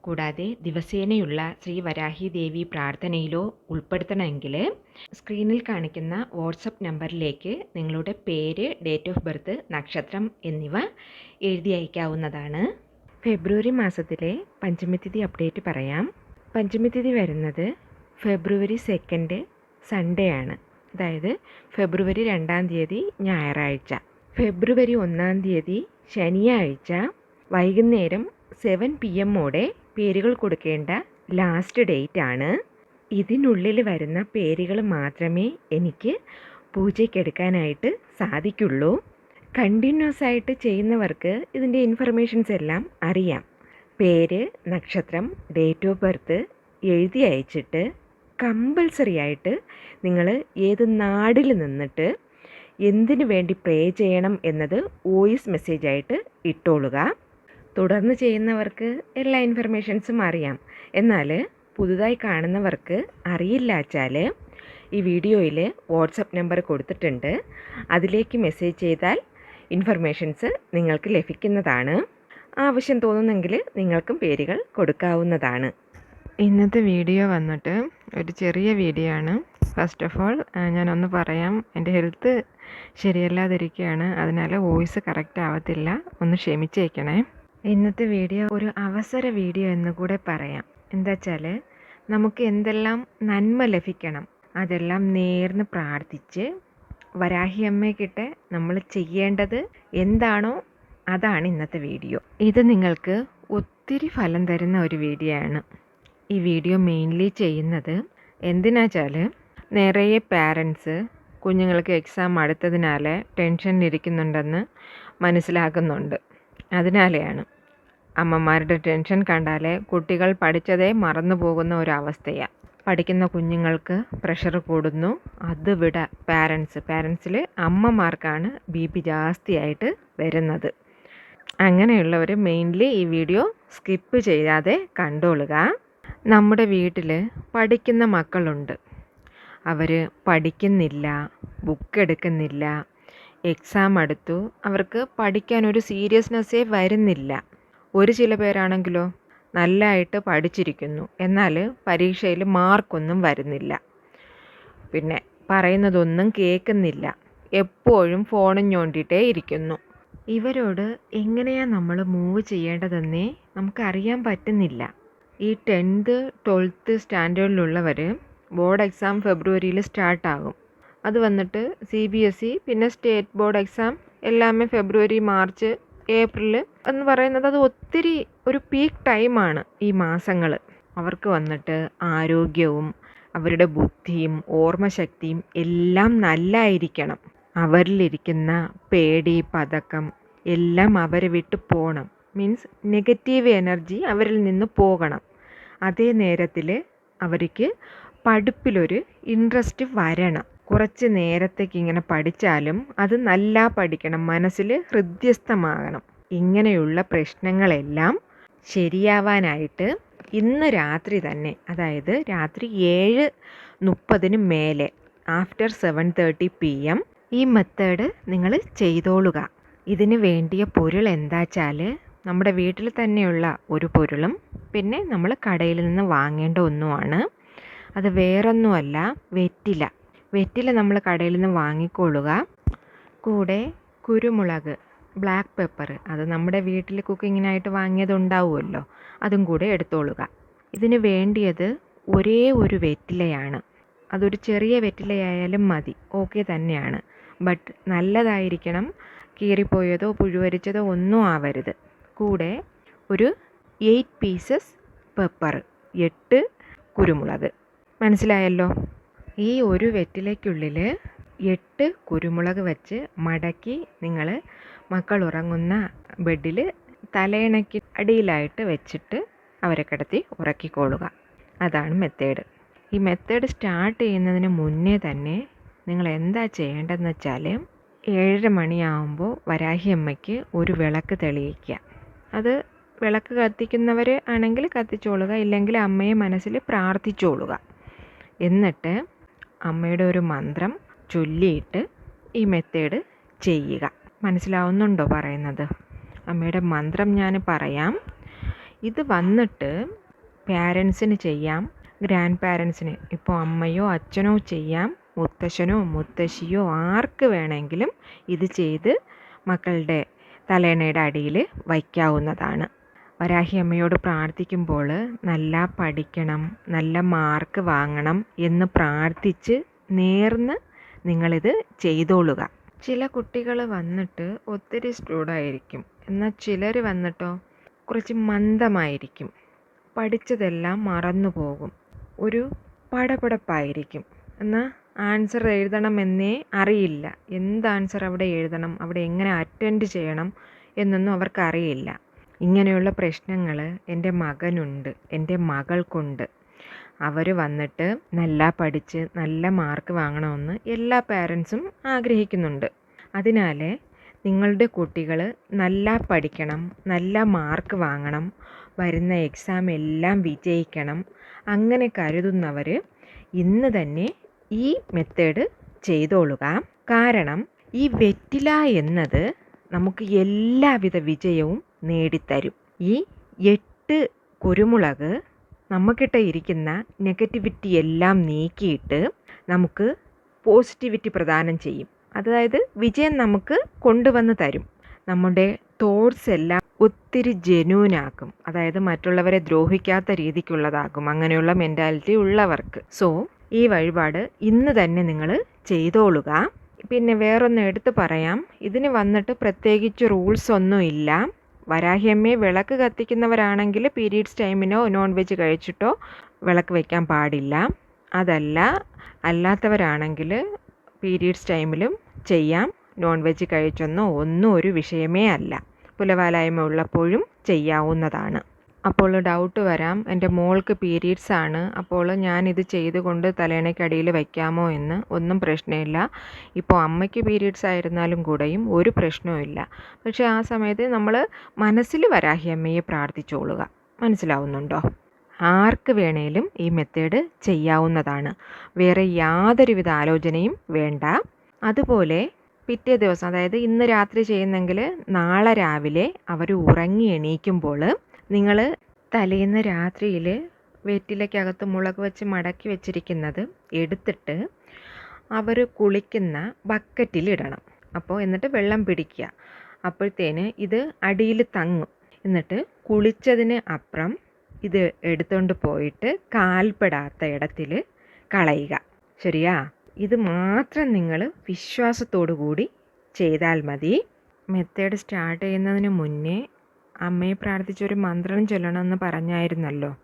കൂടാതെ ദിവസേനയുള്ള ശ്രീ വരാഹി ദേവി പ്രാർത്ഥനയിലോ ഉൾപ്പെടുത്തണമെങ്കിൽ സ്ക്രീനിൽ കാണിക്കുന്ന വാട്സപ്പ് നമ്പറിലേക്ക് നിങ്ങളുടെ പേര് ഡേറ്റ് ഓഫ് ബർത്ത് നക്ഷത്രം എന്നിവ എഴുതി അയക്കാവുന്നതാണ്. ഫെബ്രുവരി മാസത്തിലെ പഞ്ചമി തിഥി അപ്ഡേറ്റ് പറയാം. പഞ്ചമി തിഥി വരുന്നത് ഫെബ്രുവരി സെക്കൻഡ് സൺഡേ ആണ്. അതായത് ഫെബ്രുവരി രണ്ടാം തീയതി ഞായറാഴ്ച. ഫെബ്രുവരി ഒന്നാം തീയതി ശനിയാഴ്ച വൈകുന്നേരം സെവൻ പി എമ്മോടെ പേരുകൾ കൊടുക്കേണ്ട ലാസ്റ്റ് ഡേറ്റ് ആണ്. ഇതിനുള്ളിൽ വരുന്ന പേരുകൾ മാത്രമേ എനിക്ക് പൂജയ്ക്കെടുക്കാനായിട്ട് സാധിക്കുള്ളൂ. കണ്ടിന്യൂസ് ആയിട്ട് ചെയ്യുന്നവർക്ക് ഇതിന്റെ ഇൻഫർമേഷൻസ് എല്ലാം അറിയാം. പേര് നക്ഷത്രം ഡേറ്റ് ഓഫ് ബർത്ത് എഴുതി അയച്ചിട്ട് കമ്പൽസറി ആയിട്ട് നിങ്ങൾ ഏത് നാടിൽ നിന്നിട്ട് എന്തിനു വേണ്ടി പ്രേ ചെയ്യണം എന്നത് വോയിസ് മെസ്സേജായിട്ട് ഇട്ടോളുക. തുടർന്ന് ചെയ്യുന്നവർക്ക് എല്ലാ ഇൻഫർമേഷൻസും അറിയാം. എന്നാൽ പുതുതായി കാണുന്നവർക്ക് അറിയില്ല വെച്ചാൽ ഈ വീഡിയോയിൽ വാട്സപ്പ് നമ്പർ കൊടുത്തിട്ടുണ്ട്. അതിലേക്ക് മെസ്സേജ് ചെയ്താൽ ഇൻഫർമേഷൻസ് നിങ്ങൾക്ക് ലഭിക്കുന്നതാണ്. ആവശ്യം തോന്നുന്നെങ്കിൽ നിങ്ങൾക്കും പേരുകൾ കൊടുക്കാവുന്നതാണ്. ഇന്നത്തെ വീഡിയോ വന്നിട്ട് ഒരു ചെറിയ വീഡിയോ ആണ്. ഫസ്റ്റ് ഓഫ് ഓൾ ഞാനൊന്ന് പറയാം. എന്റെ ഹെൽത്ത് ശരിയല്ലാതിരിക്കുകയാണ് അതിനാൽ വോയിസ് കറക്റ്റ് ആവത്തില്ല. ഒന്ന് ക്ഷമിച്ചേക്കണേ. ഇന്നത്തെ വീഡിയോ ഒരു അവസര വീഡിയോ എന്ന് കൂടെ പറയാം. എന്താ വെച്ചാൽ നമുക്ക് എന്തെല്ലാം നന്മ ലഭിക്കണം അതെല്ലാം നേർന്ന് പ്രാർത്ഥിച്ച് വരാഹി അമ്മയ്ക്കിട്ട് നമ്മൾ ചെയ്യേണ്ടത് എന്താണോ അതാണ് ഇന്നത്തെ വീഡിയോ. ഇത് നിങ്ങൾക്ക് ഒത്തിരി ഫലം തരുന്ന ഒരു വീഡിയോ ആണ്. ഈ വീഡിയോ മെയിൻലി ചെയ്യുന്നത് എന്തിനാ വെച്ചാൽ നിറയെ പാരൻസ് കുഞ്ഞുങ്ങൾക്ക് എക്സാം അടുത്തതിനാൽ ടെൻഷനിലിരിക്കുന്നുണ്ടെന്ന് മനസ്സിലാക്കുന്നുണ്ട്. അതിനാലെയാണ്. അമ്മമാരുടെ ടെൻഷൻ കണ്ടാൽ കുട്ടികൾ പഠിച്ചതേ മറന്നു പോകുന്ന ഒരവസ്ഥയാണ് പഠിക്കുന്ന കുഞ്ഞുങ്ങൾക്ക് പ്രഷർ കൂടുന്നു. അത് വിട പാരൻസ് പാരൻസിൽ അമ്മമാർക്കാണ് ബി പി ജാസ്തിയായിട്ട് വരുന്നത്. അങ്ങനെയുള്ളവർ മെയിൻലി ഈ വീഡിയോ സ്കിപ്പ് ചെയ്യാതെ കണ്ടോളുക. നമ്മുടെ വീട്ടിൽ പഠിക്കുന്ന മക്കളുണ്ട്. അവർ പഠിക്കുന്നില്ല ബുക്ക് എടുക്കുന്നില്ല എക്സാം അടുത്തു അവർക്ക് പഠിക്കാൻ ഒരു സീരിയസ്നെസ്സേ വരുന്നില്ല. ഒരു ചില പേരാണെങ്കിലോ നല്ലതായിട്ട് പഠിച്ചിരിക്കുന്നു. എന്നാൽ പരീക്ഷയിൽ മാർക്കൊന്നും വരുന്നില്ല. പിന്നെ പറയുന്നതൊന്നും കേൾക്കുന്നില്ല. എപ്പോഴും ഫോണും ഞോണ്ടിയിട്ടേ ഇരിക്കുന്നു. ഇവരോട് എങ്ങനെയാണ് നമ്മൾ മൂവ് ചെയ്യേണ്ടതെന്നേ നമുക്കറിയാൻ പറ്റുന്നില്ല. ഈ ടെൻത്ത് ട്വൽത്ത് സ്റ്റാൻഡേർഡിലുള്ളവർ ബോർഡ് എക്സാം ഫെബ്രുവരിയിൽ സ്റ്റാർട്ടാകും. അത് വന്നിട്ട് സി ബി എസ് ഇ പിന്നെ സ്റ്റേറ്റ് ബോർഡ് എക്സാം എല്ലാമേ ഫെബ്രുവരി മാർച്ച് ഏപ്രിൽ എന്ന് പറയുന്നത് അത് ഒത്തിരി ഒരു പീക്ക് ടൈമാണ് ഈ മാസങ്ങൾ അവർക്ക് വന്നിട്ട് ആരോഗ്യവും അവരുടെ ബുദ്ധിയും ഓർമ്മശക്തിയും എല്ലാം നല്ലായിരിക്കണം. അവരിലിരിക്കുന്ന പേടി പതക്കം എല്ലാം അവരെ വിട്ട് പോകണം മീൻസ് നെഗറ്റീവ് എനർജി അവരിൽ നിന്ന് പോകണം. അതേ നേരത്തിൽ അവർക്ക് പഠിപ്പിലൊരു ഇൻട്രസ്റ്റ് വരണം. കുറച്ച് നേരത്തേക്ക് ഇങ്ങനെ പഠിച്ചാലും അത് നല്ല പഠിക്കണം മനസ്സിൽ ഹൃദ്യസ്ഥമാകണം. ഇങ്ങനെയുള്ള പ്രശ്നങ്ങളെല്ലാം ശരിയാവാനായിട്ട് ഇന്ന് രാത്രി തന്നെ അതായത് രാത്രി ഏഴ് മുപ്പതിന് മേലെ after seven thirty P M ഈ മെത്തേഡ് നിങ്ങൾ ചെയ്തോളുക. ഇതിന് വേണ്ടിയ പൊരുൾ എന്താ വെച്ചാൽ നമ്മുടെ വീട്ടിൽ തന്നെയുള്ള ഒരു പൊരുളും പിന്നെ നമ്മൾ കടയിൽ നിന്ന് വാങ്ങേണ്ട ഒന്നുമാണ്. അത് വേറൊന്നുമല്ല വെറ്റില. വെറ്റില നമ്മൾ കടയിൽ നിന്ന് വാങ്ങിക്കൊള്ളുക. കൂടെ കുരുമുളക് ബ്ലാക്ക് പെപ്പർ അത് നമ്മുടെ വീട്ടിൽ കുക്കിങ്ങിനായിട്ട് വാങ്ങിയതുണ്ടാവുമല്ലോ അതും കൂടെ എടുത്തോളുക. ഇതിന് വേണ്ടിയത് ഒരേ ഒരു വെറ്റിലയാണ്. അതൊരു ചെറിയ വെറ്റിലയായാലും മതി ഓക്കെ തന്നെയാണ്. ബട്ട് നല്ലതായിരിക്കണം കീറിപ്പോയതോ പുഴുവരിച്ചതോ ഒന്നും ആവരുത്. കൂടെ ഒരു എയ്റ്റ് പീസസ് പെപ്പർ എട്ട് കുരുമുളക്. മനസ്സിലായല്ലോ? ഈ ഒരു വെറ്റിലയ്ക്കുള്ളിൽ എട്ട് കുരുമുളക് വെച്ച് മടക്കി നിങ്ങൾ മക്കൾ ഉറങ്ങുന്ന ബെഡിൽ തലയിണയ്ക്ക് അടിയിലായിട്ട് വെച്ചിട്ട് അവരെ കിടത്തി ഉറക്കിക്കൊള്ളുക. അതാണ് മെത്തേഡ് ഈ മെത്തേഡ് സ്റ്റാർട്ട് ചെയ്യുന്നതിന് മുന്നേ തന്നെ നിങ്ങൾ എന്താ ചെയ്യേണ്ടതെന്ന് വെച്ചാൽ ഏഴര മണിയാവുമ്പോൾ വരാഹി അമ്മയ്ക്ക് ഒരു വിളക്ക് തെളിയിക്കുക. അത് വിളക്ക് കത്തിക്കുന്നവർ ആണെങ്കിൽ കത്തിച്ചോളുക ഇല്ലെങ്കിൽ അമ്മയെ മനസ്സിൽ പ്രാർത്ഥിച്ചോളുക. എന്നിട്ട് അമ്മയുടെ ഒരു മന്ത്രം ചൊല്ലിയിട്ട് ഈ മെത്തേഡ് ചെയ്യുക. മനസ്സിലാവുന്നുണ്ടോ പറയുന്നത്? അമ്മയുടെ മന്ത്രം ഞാൻ പറയാം. ഇത് വന്നിട്ട് പാരൻസിന് ചെയ്യാം. ഗ്രാൻഡ് പാരൻസിന് ഇപ്പോൾ അമ്മയോ അച്ഛനോ ചെയ്യാം. മുത്തശ്ശനോ മുത്തശ്ശിയോ ആർക്ക് വേണമെങ്കിലും ഇത് ചെയ്ത് മക്കളുടെ തലേണയുടെ അടിയിൽ വയ്ക്കാവുന്നതാണ്. വരാഹി അമ്മയോട് പ്രാർത്ഥിക്കുമ്പോൾ നല്ല പഠിക്കണം നല്ല മാർക്ക് വാങ്ങണം എന്ന് പ്രാർത്ഥിച്ച് നേർന്ന് നിങ്ങളിത് ചെയ്തോളുക. ചില കുട്ടികൾ വന്നിട്ട് ഒത്തിരി സ്റ്റൂഡായിരിക്കും എന്നാൽ ചിലർ വന്നിട്ടോ കുറച്ച് മന്ദമായിരിക്കും. പഠിച്ചതെല്ലാം മറന്നു പോകും. ഒരു പടപടപ്പായിരിക്കും. എന്നാൽ ആൻസർ എഴുതണമെന്നേ അറിയില്ല. എന്ത് ആൻസർ അവിടെ എഴുതണം അവിടെ എങ്ങനെ അറ്റൻഡ് ചെയ്യണം എന്നൊന്നും അവർക്കറിയില്ല. ഇങ്ങനെയുള്ള പ്രശ്നങ്ങൾ എന്റെ മകനുണ്ട് എന്റെ മകൾക്കുണ്ട്. അവർ വന്നിട്ട് നല്ല പഠിച്ച് നല്ല മാർക്ക് വാങ്ങണമെന്ന് എല്ലാ പാരൻസും ആഗ്രഹിക്കുന്നുണ്ട്. അതിനാൽ നിങ്ങളുടെ കുട്ടികൾ നല്ല പഠിക്കണം നല്ല മാർക്ക് വാങ്ങണം വരുന്ന എക്സാം എല്ലാം വിജയിക്കണം അങ്ങനെ കരുതുന്നവർ ഇന്ന് തന്നെ ഈ മെത്തേഡ് ചെയ്തോളുക. കാരണം ഈ വെറ്റില എന്നത് നമുക്ക് എല്ലാവിധ വിജയവും നേടിത്തരും. ഈ എട്ട് കുരുമുളക് നമുക്കിട്ട് ഇരിക്കുന്ന നെഗറ്റിവിറ്റി എല്ലാം നീക്കിയിട്ട് നമുക്ക് പോസിറ്റിവിറ്റി പ്രദാനം ചെയ്യും. അതായത് വിജയം നമുക്ക് കൊണ്ടുവന്ന് തരും. നമ്മുടെ തോട്ട്സ് എല്ലാം ഒത്തിരി ജെന്യൂനാക്കും അതായത് മറ്റുള്ളവരെ ദ്രോഹിക്കാത്ത രീതിക്കുള്ളതാകും. അങ്ങനെയുള്ള മെന്റാലിറ്റി ഉള്ളവർക്ക്. സോ ഈ വഴിപാട് ഇന്ന് തന്നെ നിങ്ങൾ ചെയ്തോളുക. പിന്നെ വേറൊന്ന് എടുത്തു പറയാം. ഇതിന് വന്നിട്ട് പ്രത്യേകിച്ച് റൂൾസ് ഒന്നും ഇല്ല വരാഹിയമ്മയെ വിളക്ക് കത്തിക്കുന്നവരാണെങ്കിൽ പീരീഡ്സ് ടൈമിനോ നോൺ വെജ് കഴിച്ചിട്ടോ വിളക്ക് വയ്ക്കാൻ പാടില്ല. അതല്ല അല്ലാത്തവരാണെങ്കിൽ പീരീഡ്സ് ടൈമിലും ചെയ്യാം. നോൺ വെജ് കഴിച്ചൊന്നോ ഒന്നും ഒരു വിഷയമേ അല്ല. പുലവാലായ്മ ഉള്ളപ്പോഴും ചെയ്യാവുന്നതാണ്. അപ്പോൾ ഡൗട്ട് വരാം. എന്റെ മോൾക്ക് പീരീഡ്സ് ആണ്. അപ്പോൾ ഞാനിത് ചെയ്തുകൊണ്ട് തലേണയ്ക്കടിയിൽ വയ്ക്കാമോ എന്ന് ഒന്നും പ്രശ്നമില്ല. ഇപ്പോൾ അമ്മയ്ക്ക് പീരീഡ്സ് ആയിരുന്നാലും കൂടെയും ഒരു പ്രശ്നവുമില്ല പക്ഷേ ആ സമയത്ത് നമ്മൾ മനസ്സിൽ വരാഹി അമ്മയെ പ്രാർത്ഥിച്ചോളുക. മനസ്സിലാവുന്നുണ്ടോ? ആർക്ക് വേണേലും ഈ മെത്തേഡ് ചെയ്യാവുന്നതാണ്. വേറെ യാതൊരുവിധ ആലോചനയും വേണ്ട. അതുപോലെ പിറ്റേ ദിവസം അതായത് ഇന്ന് രാത്രി ചെയ്യുന്നെങ്കിൽ നാളെ രാവിലെ അവർ ഉറങ്ങി എണീക്കുമ്പോൾ നിങ്ങൾ തലേന്ന് രാത്രിയിൽ വെറ്റിലയ്ക്കകത്ത് മുളക് വെച്ച് മടക്കി വെച്ചിരിക്കുന്നത് എടുത്തിട്ട് അവർ കുളിക്കുന്ന ബക്കറ്റിലിടണം അപ്പോൾ എന്നിട്ട് വെള്ളം പിടിക്കുക. അപ്പോഴത്തേന് ഇത് അടിയിൽ തങ്ങും. എന്നിട്ട് കുളിച്ചതിന് അപ്പുറം ഇത് എടുത്തുകൊണ്ട് പോയിട്ട് കാൽപ്പെടാത്ത ഇടത്തിൽ കളയുക. ശരിയാ? ഇത് മാത്രം നിങ്ങൾ വിശ്വാസത്തോടു കൂടി ചെയ്താൽ മതി. മെത്തേഡ് സ്റ്റാർട്ട് ചെയ്യുന്നതിന് മുന്നേ അമ്മയെ പ്രാർത്ഥിച്ചൊരു മന്ത്രം ചൊല്ലണമെന്ന് പറഞ്ഞായിരുന്നല്ലോ.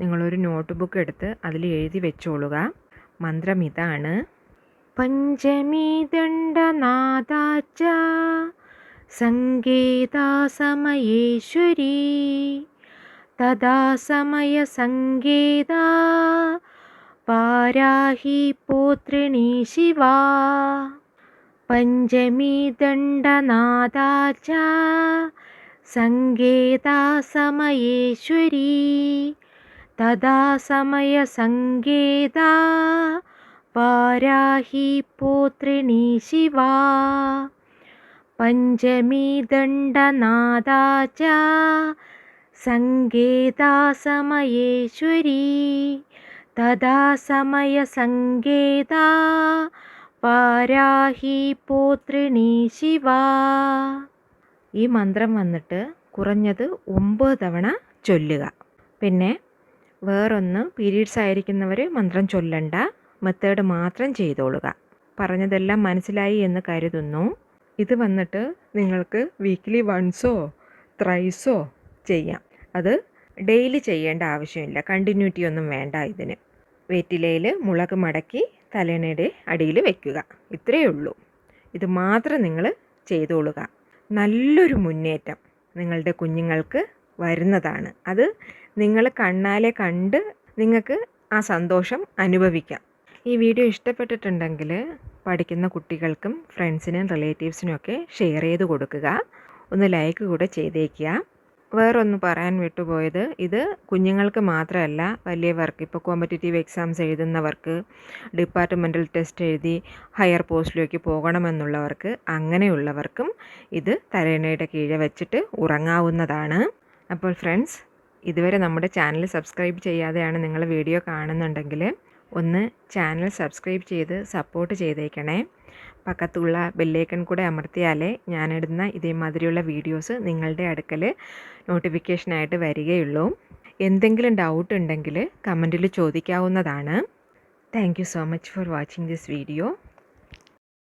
നിങ്ങളൊരു നോട്ട് ബുക്ക് എടുത്ത് അതിൽ എഴുതി വെച്ചോളുക. മന്ത്രം ഇതാണ്. പഞ്ചമി ദണ്ഡനാഥാച്ച സംഗീതാ സമയേശ്വരി തഥാ സമയ സംഗീതാ പാരാഹി പുത്രിണി ശിവ. പഞ്ചമി സമയേശ്വരി തഥാ സമയ സംഗീതാ വാരാഹി പുത്രിണി ശിവ പഞ്ചമി ദണ്ഡനാഥാച്ച സംഗീതാ സമയേശ്വരി തഥാ സമയ സംഗീതാ വാരാഹി പുത്രിണി ശിവാ ഈ മന്ത്രം വന്നിട്ട് കുറഞ്ഞത് ഒമ്പത് തവണ ചൊല്ലുക. പിന്നെ വേറൊന്ന് പീരീഡ്സ് ആയിരിക്കുന്നവർ മന്ത്രം ചൊല്ലണ്ട മെത്തേഡ് മാത്രം ചെയ്തോളുക. പറഞ്ഞതെല്ലാം മനസ്സിലായി എന്ന് കരുതുന്നു. ഇത് വന്നിട്ട് നിങ്ങൾക്ക് വീക്ക്ലി വൺസോ ത്രൈസോ ചെയ്യാം. അത് ഡെയിലി ചെയ്യേണ്ട ആവശ്യമില്ല. കണ്ടിന്യൂറ്റി ഒന്നും വേണ്ട ഇതിന്. വെറ്റിലയിൽ മുളക് മടക്കി തലേണയുടെ അടിയിൽ വയ്ക്കുക ഇത്രയേ ഉള്ളൂ. ഇത് മാത്രം നിങ്ങൾ ചെയ്തോളുക. നല്ലൊരു മുന്നേറ്റം നിങ്ങളുടെ കുഞ്ഞുങ്ങൾക്ക് വരുന്നതാണ്. അത് നിങ്ങൾ കണ്ണാലെ കണ്ട് നിങ്ങൾക്ക് ആ സന്തോഷം അനുഭവിക്കാം. ഈ വീഡിയോ ഇഷ്ടപ്പെട്ടിട്ടുണ്ടെങ്കിൽ പഠിക്കുന്ന കുട്ടികൾക്കും ഫ്രണ്ട്സിനും റിലേറ്റീവ്സിനും ഒക്കെ ഷെയർ ചെയ്ത് കൊടുക്കുക. ഒന്ന് ലൈക്ക് കൂടെ ചെയ്തേക്കുക. വേറൊന്ന് പറയാൻ വിട്ടുപോയത്. ഇത് കുഞ്ഞുങ്ങൾക്ക് മാത്രമല്ല വലിയവർക്ക് ഇപ്പോൾ കോമ്പറ്റേറ്റീവ് എക്സാംസ് എഴുതുന്നവർക്ക് ഡിപ്പാർട്ട്മെന്റൽ ടെസ്റ്റ് എഴുതി ഹയർ പോസ്റ്റിലേക്ക് പോകണമെന്നുള്ളവർക്ക് അങ്ങനെയുള്ളവർക്കും ഇത് തലേണയുടെ കീഴെ വെച്ചിട്ട് ഉറങ്ങാവുന്നതാണ്. അപ്പോൾ ഫ്രണ്ട്സ് ഇതുവരെ നമ്മുടെ ചാനൽ സബ്സ്ക്രൈബ് ചെയ്യാതെയാണ് നിങ്ങൾ വീഡിയോ കാണുന്നുണ്ടെങ്കിൽ ഒന്ന് ചാനൽ സബ്സ്ക്രൈബ് ചെയ്ത് സപ്പോർട്ട് ചെയ്തേക്കണേ. പക്കത്തുള്ള ബെല്ലേക്കൺ കൂടെ അമർത്തിയാലേ ഞാനിടുന്ന ഇതേമാതിരിയുള്ള വീഡിയോസ് നിങ്ങളുടെ അടുക്കൽ നോട്ടിഫിക്കേഷനായിട്ട് വരികയുള്ളൂ. എന്തെങ്കിലും ഡൗട്ട് ഉണ്ടെങ്കിൽ കമന്റിൽ ചോദിക്കാവുന്നതാണ്. Thank you so much for watching this video